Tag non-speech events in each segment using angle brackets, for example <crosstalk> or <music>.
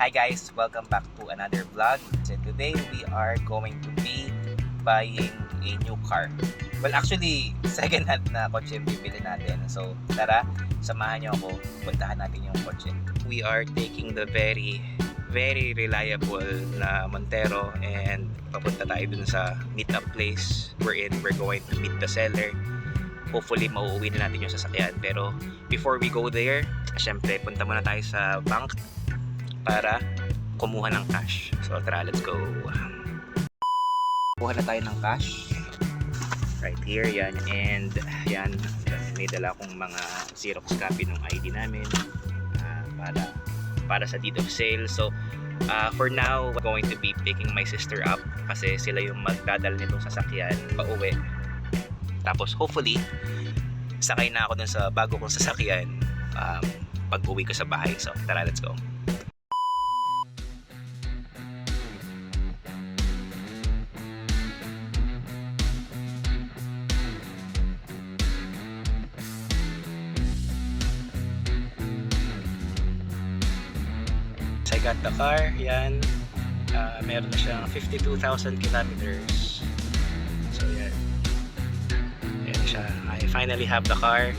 Hi guys, welcome back to another vlog. So today we are going to be buying a new car. Well actually, <laughs> second hand na kotse yung bibili natin. So tara, samahan niyo ako, puntahan natin yung kotse. We are taking the very very reliable na Montero and papunta tayo dun sa meet-up place wherein we're going to meet the seller. Hopefully, mauuwi na natin yung sasakyan. Pero before we go there, syempre, punta muna tayo sa bank para kumuha ng cash. So tara, let's go. Kuha na tayo ng cash. Right here, yan. And yan, may dala akong mga Xerox copy ng ID namin ah, para para sa deed of sale. So, uh, for now, I'm going to be picking my sister up kasi sila yung magdadala nitong sasakyan pauwi. Tapos, hopefully, sakay na ako dun sa bago kong sasakyan um, pag uwi ko sa bahay. So, tara, let's go. Got the car. Yan. Uh, meron na siyang 52,000 kilometers. So, yan. Yan siya. I finally have the car.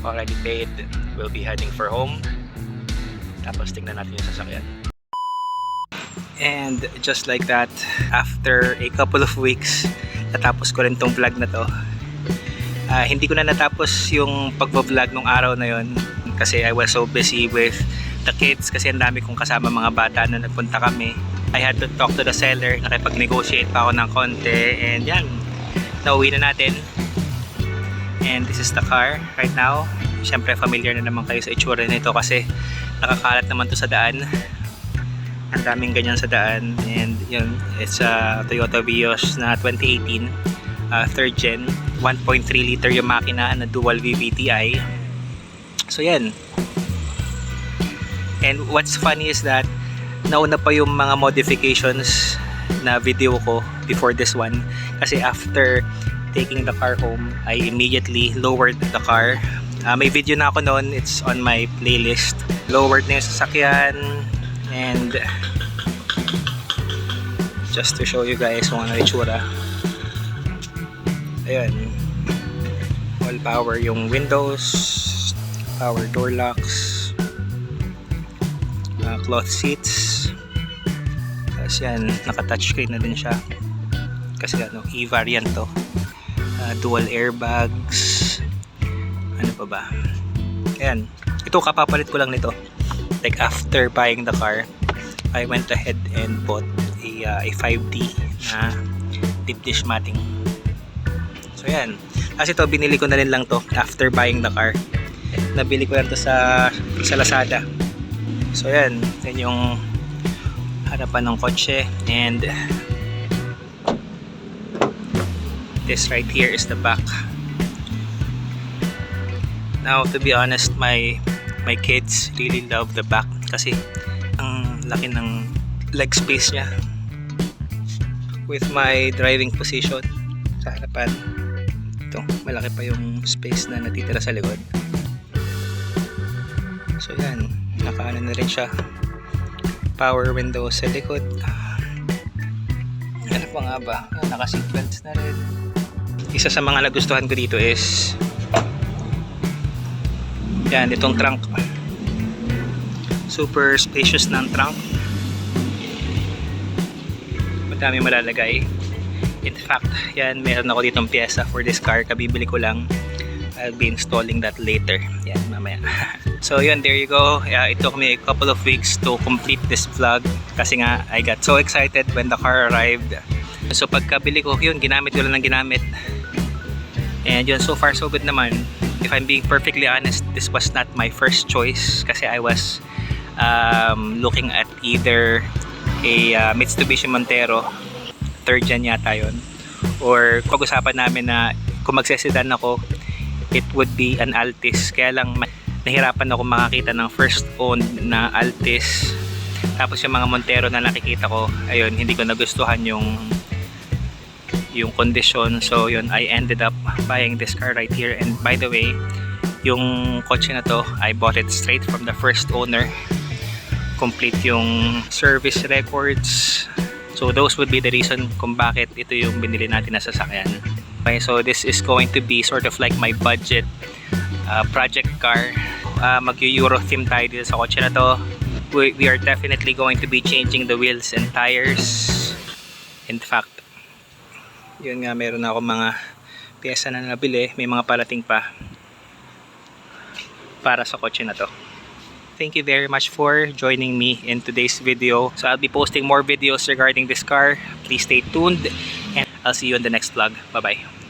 Already paid. We'll be heading for home. Tapos tingnan natin yung sasakyan. And just like that, after a couple of weeks, natapos ko rin tong vlog na to. Ah, hindi ko na natapos yung pagbo-vlog nung araw na yon kasi I was so busy with the kids kasi ang dami kong kasama mga bata na nagpunta kami. I had to talk to the seller, nakipag-negotiate pa ako ng konti and yan, nauwi na natin. And this is the car right now. Siyempre familiar na naman kayo sa itsura nito kasi nakakalat naman to sa daan. Ang daming ganyan sa daan and yun, it's a Toyota Vios na 2018 uh, third gen 1.3 liter yung makina na dual VVTi so yan and what's funny is that nauna pa yung mga modifications na video ko before this one. Kasi after taking the car home I immediately lowered the car. Uh, may video na ako noon. It's on my playlist. Lowered na yung sasakyan. And just to show you guys kung ano itsura. Ayan. All power yung windows, power door locks, cloth seats. Tapos yan, naka-touchscreen na din siya. Kasi ano, e-variant to. Uh, dual airbags. Ano pa ba? Ayan. Ito, kapapalit ko lang nito. Like after buying the car, I went ahead and bought a, uh, a 5D na deep dish matting. So yan. Kasi to binili ko na rin lang to after buying the car. Nabili ko lang to sa sa Lazada. So yan, yan yung harapan ng kotse. And this right here is the back. Now to be honest, my my kids really love the back kasi ang laki ng leg space niya with my driving position sa harapan. Ito malaki pa yung space na natitira sa likod. So yan nakaano na rin siya. Power window sa likod. Ano pa nga ba? Yan, naka seatbelts na rin. Isa sa mga nagustuhan ko dito is yan itong trunk. Super spacious ng trunk. Madami malalagay. In fact, yan, meron ako ditong pyesa for this car. Kabibili ko lang. I'll be installing that later. Yan, mamaya. <laughs> so, yun, there you go. Yeah, it took me a couple of weeks to complete this vlog. Kasi nga, I got so excited when the car arrived. So, pagkabili ko, yun, ginamit ko lang ng ginamit. And yun, so far, so good naman. If I'm being perfectly honest, this was not my first choice. Kasi I was um, looking at either a uh, Mitsubishi Montero third gen yata yon or pag-usapan namin na kung magsesedan ako it would be an Altis. Kaya lang nahirapan ako makakita ng first owned na Altis. Tapos yung mga Montero na nakikita ko ayun hindi ko nagustuhan yung yung condition so yun I ended up buying this car right here. And by the way yung kotse na to I bought it straight from the first owner. Complete yung service records. So those would be the reason kung bakit ito yung binili natin na sasakyan. Okay, so this is going to be sort of like my budget uh, project car. Uh, Mag-Euro theme tayo dito sa kotse na to. We, we are definitely going to be changing the wheels and tires. In fact, yun nga meron ako mga pyesa na nabili. May mga parating pa para sa kotse na to. Thank you very much for joining me in today's video. So I'll be posting more videos regarding this car. Please stay tuned I'll see you in the next vlog. Bye-bye.